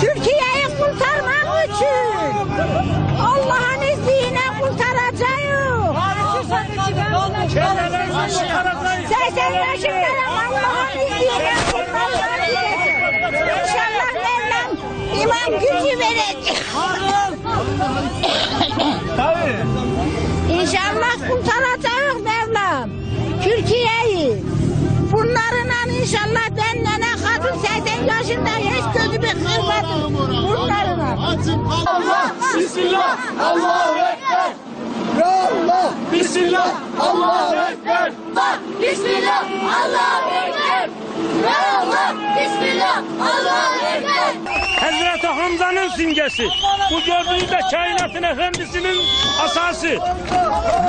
Türkiye'yi kurtarmak için Allah'ın izniyle kurtaracağım. 80 yaşındayım Allah'ın izniyle kurtaracağım. İnşallah Mevlam imam gücü verecek. İnşallah 80 yaşında hiç gözümü kırmadım. Bunlarla. Allah, Bismillah, Allahu Ekber. Ya Allah, Bismillah, Allahu Ekber. Allah, Bismillah, Allahu Ekber. Ya Allah, Bismillah, Allahu Ekber. Hazreti Hamza'nın simgesi. Bu gördüğünüz de kainatın efendisinin asası.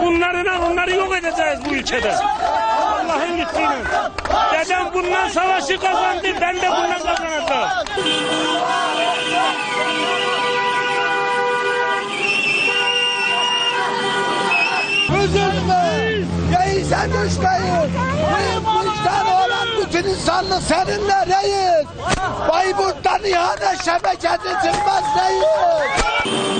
Bunlarla onları yok edeceğiz bu ülkede. Lütfuyla. Dedem bundan savaşı kazandı, ben de bundan kazanacağım. Üzülme, reise düşmeyin. Vicdan olan bütün insanlık seninle reis. Bayburt'tan ihanet şebekesi çıkmaz reis.